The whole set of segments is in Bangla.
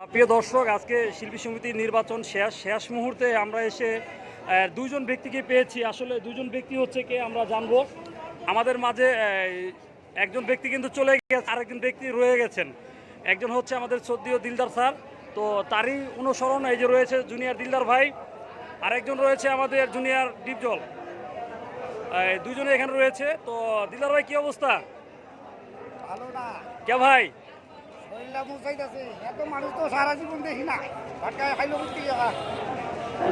প্রিয় দর্শক আজকে শিল্পী সমিতির নির্বাচন শেষ। শেষ মুহূর্তে আমরা এসে দুজন ব্যক্তিকে পেয়েছি। আসলে দুজন ব্যক্তি হচ্ছে কে আমরা জানব। আমাদের মাঝে একজন ব্যক্তি কিন্তু চলে গেছে আরেকজন ব্যক্তি রয়ে গেছেন। একজন হচ্ছে আমাদের সদ্যীয় দিলদার স্যার। তো তারই অনুসরণ এই যে রয়েছে জুনিয়র দিলদার ভাই আরেকজন রয়েছে আমাদের জুনিয়র ডিপজল। দুজনে এখানে রয়েছে। তো দিলদার ভাই কী অবস্থা? ভালো না। কে ভাই?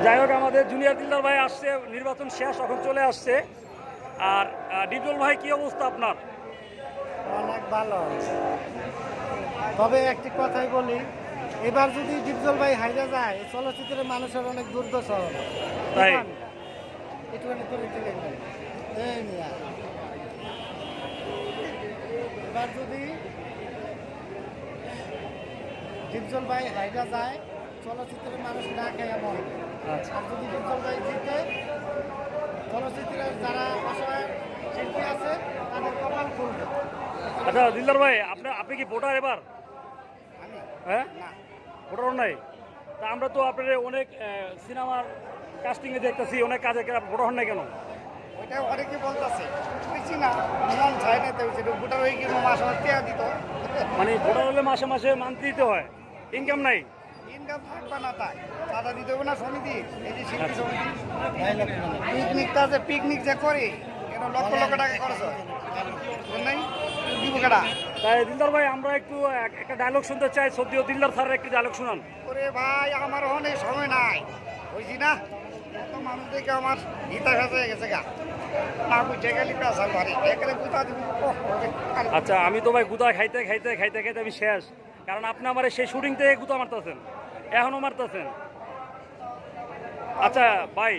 যাই হোক আমাদের জুনিয়র দিলদার ভাই আসছে নির্বাচন শেষ এখন চলে আসছে। আর ডিপজল ভাই কি অবস্থা আপনার? অনেক ভালো। তবে একটি কথাই বলি এবার যদি ডিপজল ভাই হাইরা যায় চলচ্চিত্রের মানুষের অনেক দুর্দশা হবে। তাই? একটুখানি তুলে তুলে নেন। এবার যদি ডিপজল ভাই হাইরা যায় চলচ্চিত্রের মানুষ না খেয়ে মরবে আচ্ছা। আর যদি ডিপজল ভাই জিতে চলচ্চিত্রের যারা অসহায় শিল্পী আছে তাদের কপাল খুলবে। আচ্ছা দিলদার ভাই আপনি আপনি কি ভোটার এবার? হ্যাঁ? ভোটার নাই? তা আমরা তো আপনার অনেক সিনেমার কাস্টিংয়ে দেখতেছি অনেক কাজে ভোটার হন নাই কেন? ওইটা অনেকে বলতেছে বুঝছি না মন চায় না তো ভোটার হয়ে কি মাস মাস দিত। মানে ভোটার হলে মাসে মাসে মান্থলি দিতে হয়। ইনকাম নাই? ইনকাম থাকবে না তাই। চাঁদা দিতে হবে না সমিতি এই যে শিল্পী সমিতি। পিকনিকটা যে পিকনিক যে করে এটা লক্ষ লক্ষ টাকা খরচ হয়। নাই? তাই দিলদার ভাই আমরা একটু একটা ডায়লগ শুনতে চাই। সদ্য দিলদার স্যারের একটি ডায়লগ শুনান। ওরে ভাই আমার অনেক সময় নাই। বুঝছি না? এত মানুষ দেখে আমার খাতে হয়ে গেছে গা। আচ্ছা আমি তো ভাই গুদা খাইতে খাইতে খাইতে খাইতে আমি শেষ। কারণ আপনি আমার সেই শুটিং থেকে কুতো মারতেছেন। এখনও মারতেছেন। আচ্ছা ভাই